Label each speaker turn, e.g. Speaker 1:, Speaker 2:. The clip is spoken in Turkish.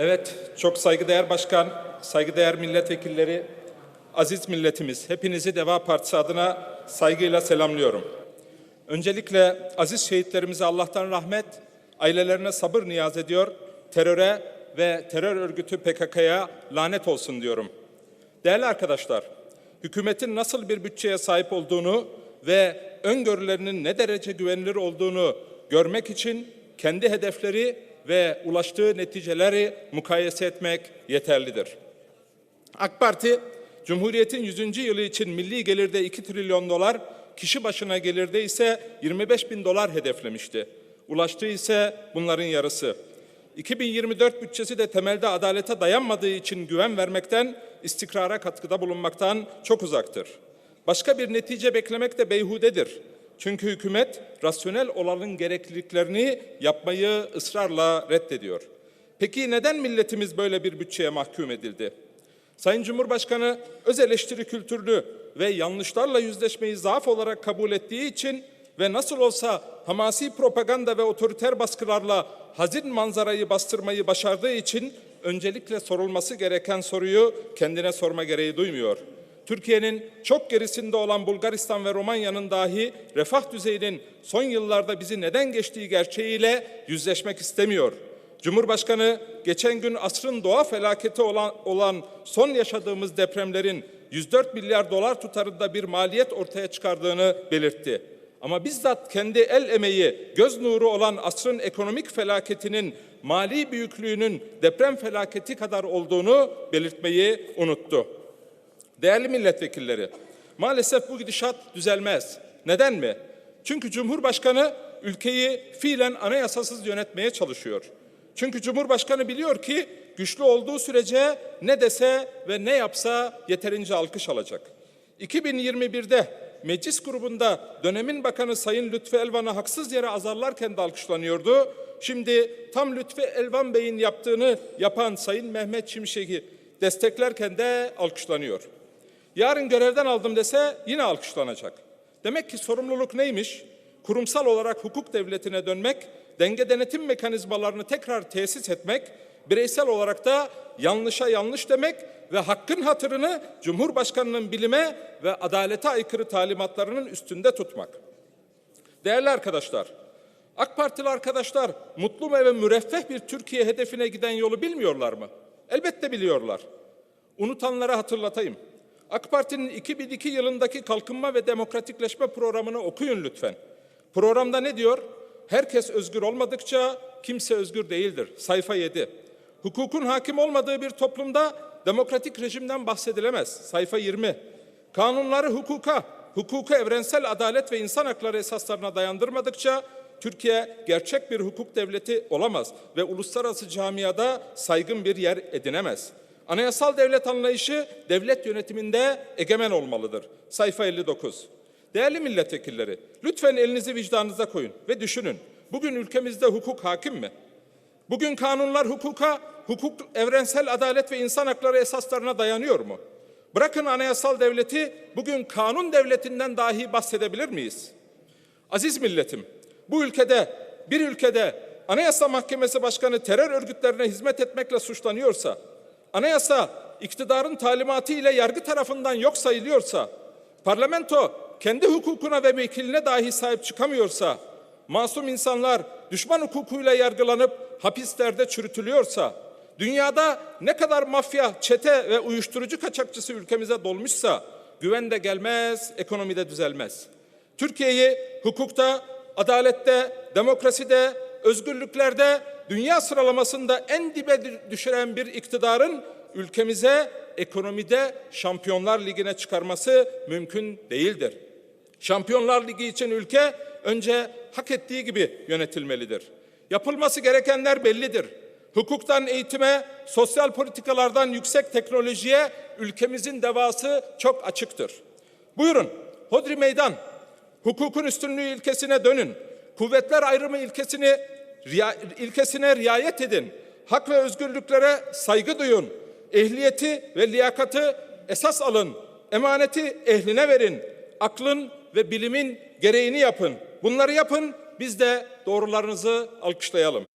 Speaker 1: Evet, çok saygıdeğer başkan, saygıdeğer milletvekilleri, aziz milletimiz, hepinizi Deva Partisi adına saygıyla selamlıyorum. Öncelikle aziz şehitlerimize Allah'tan rahmet, ailelerine sabır niyaz ediyor, teröre ve terör örgütü PKK'ya lanet olsun diyorum. Değerli arkadaşlar, hükümetin nasıl bir bütçeye sahip olduğunu ve öngörülerinin ne derece güvenilir olduğunu görmek için kendi hedefleri ve ulaştığı neticeleri mukayese etmek yeterlidir. AK Parti, Cumhuriyet'in 100. yılı için milli gelirde 2 trilyon dolar, kişi başına gelirde ise 25 bin dolar hedeflemişti. Ulaştığı ise bunların yarısı. 2024 bütçesi de temelde adalete dayanmadığı için güven vermekten, istikrara katkıda bulunmaktan çok uzaktır. Başka bir netice beklemek de beyhudedir. Çünkü hükümet rasyonel olanın gerekliliklerini yapmayı ısrarla reddediyor. Peki neden milletimiz böyle bir bütçeye mahkum edildi? Sayın Cumhurbaşkanı öz eleştiri kültürlü ve yanlışlarla yüzleşmeyi zaaf olarak kabul ettiği için ve nasıl olsa hamasi propaganda ve otoriter baskılarla hazin manzarayı bastırmayı başardığı için öncelikle sorulması gereken soruyu kendine sorma gereği duymuyor. Türkiye'nin çok gerisinde olan Bulgaristan ve Romanya'nın dahi refah düzeyinin son yıllarda bizi neden geçtiği gerçeğiyle yüzleşmek istemiyor. Cumhurbaşkanı geçen gün asrın doğa felaketi olan, olan son yaşadığımız depremlerin 104 milyar dolar tutarında bir maliyet ortaya çıkardığını belirtti. Ama bizzat kendi el emeği, göz nuru olan asrın ekonomik felaketinin mali büyüklüğünün deprem felaketi kadar olduğunu belirtmeyi unuttu. Değerli milletvekilleri, maalesef bu gidişat düzelmez. Neden mi? Çünkü Cumhurbaşkanı ülkeyi fiilen anayasasız yönetmeye çalışıyor. Çünkü Cumhurbaşkanı biliyor ki güçlü olduğu sürece ne dese ve ne yapsa yeterince alkış alacak. 2021'de meclis grubunda dönemin bakanı Sayın Lütfü Elvan'ı haksız yere azarlarken de alkışlanıyordu. Şimdi tam Lütfü Elvan Bey'in yaptığını yapan Sayın Mehmet Şimşek'i desteklerken de alkışlanıyor. Yarın görevden aldım dese yine alkışlanacak. Demek ki sorumluluk neymiş? Kurumsal olarak hukuk devletine dönmek, denge denetim mekanizmalarını tekrar tesis etmek, bireysel olarak da yanlışa yanlış demek ve hakkın hatırını Cumhurbaşkanının bilime ve adalete aykırı talimatlarının üstünde tutmak. Değerli arkadaşlar, AK Partili arkadaşlar mutlu ve müreffeh bir Türkiye hedefine giden yolu bilmiyorlar mı? Elbette biliyorlar. Unutanlara hatırlatayım. AK Parti'nin 2002 yılındaki kalkınma ve demokratikleşme programını okuyun lütfen. Programda ne diyor? Herkes özgür olmadıkça kimse özgür değildir. Sayfa 7. Hukukun hakim olmadığı bir toplumda demokratik rejimden bahsedilemez. Sayfa 20. Kanunları hukuka, hukuku evrensel adalet ve insan hakları esaslarına dayandırmadıkça Türkiye gerçek bir hukuk devleti olamaz ve uluslararası camiada saygın bir yer edinemez. Anayasal devlet anlayışı devlet yönetiminde egemen olmalıdır. Sayfa 59. Değerli milletvekilleri, lütfen elinizi vicdanınıza koyun ve düşünün. Bugün ülkemizde hukuk hakim mi? Bugün kanunlar hukuka, hukuk evrensel adalet ve insan hakları esaslarına dayanıyor mu? Bırakın anayasal devleti, bugün kanun devletinden dahi bahsedebilir miyiz? Aziz milletim, bu ülkede, bir ülkede Anayasa Mahkemesi Başkanı terör örgütlerine hizmet etmekle suçlanıyorsa, anayasa iktidarın talimatı ile yargı tarafından yok sayılıyorsa, parlamento kendi hukukuna ve vekiline dahi sahip çıkamıyorsa, masum insanlar düşman hukukuyla yargılanıp hapislerde çürütülüyorsa, dünyada ne kadar mafya, çete ve uyuşturucu kaçakçısı ülkemize dolmuşsa, güven de gelmez, ekonomi de düzelmez. Türkiye'yi hukukta, adalette, demokraside, özgürlüklerde, dünya sıralamasında en dibe düşüren bir iktidarın ülkemize ekonomide Şampiyonlar Ligi'ne çıkarması mümkün değildir. Şampiyonlar Ligi için ülke önce hak ettiği gibi yönetilmelidir. Yapılması gerekenler bellidir. Hukuktan eğitime, sosyal politikalardan yüksek teknolojiye ülkemizin devası çok açıktır. Buyurun, Hodri Meydan, hukukun üstünlüğü ilkesine dönün. Kuvvetler ayrımı ilkesini riya, ilkesine riayet edin. Hak ve özgürlüklere saygı duyun. Ehliyeti ve liyakatı esas alın. Emaneti ehline verin. Aklın ve bilimin gereğini yapın. Bunları yapın, biz de doğrularınızı alkışlayalım.